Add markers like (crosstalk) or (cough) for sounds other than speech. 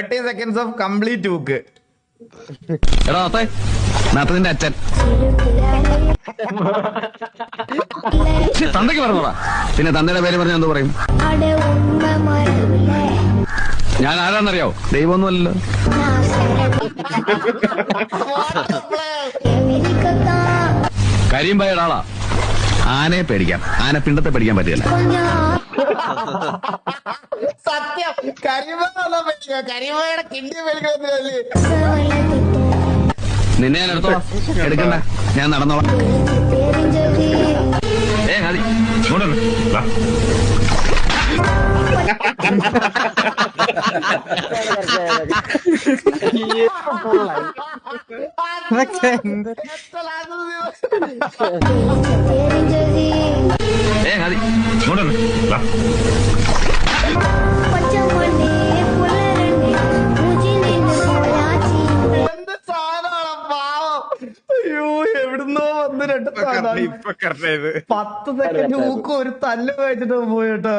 Thirty seconds of complete book എടാ അച്ഛൻ. തന്തയ്ക്ക് പറഞ്ഞോടാ. പിന്നെ തന്തയുടെ പേര് പറഞ്ഞ എന്ത് പറയും? ഞാൻ ആരാന്നറിയോ? ദൈവമൊന്നുമല്ലല്ലോ. കരിയും പോയ ഒരാളാ. ആനയെ പേടിക്കാം. ആന പിണ്ടത്തെ പേടിക്കാൻ പറ്റില്ല. സത്യം. കരിമേല മേടിക്കുക കരിമേടെ കിണ്ടി മേടിക്കുന്നല്ലേ നിന്നെ ഞാൻ എടുക്കണ്ട. ഞാൻ നടന്നോളാം. ഏ ഹരി ഇതൊക്കെ എന്ത്? (laughs) (laughs) പത്ത് സെക്കൻഡ് ഹൂക്ക് ഒരു തല്ല് വെച്ചിട്ട് പോയിട്ടോ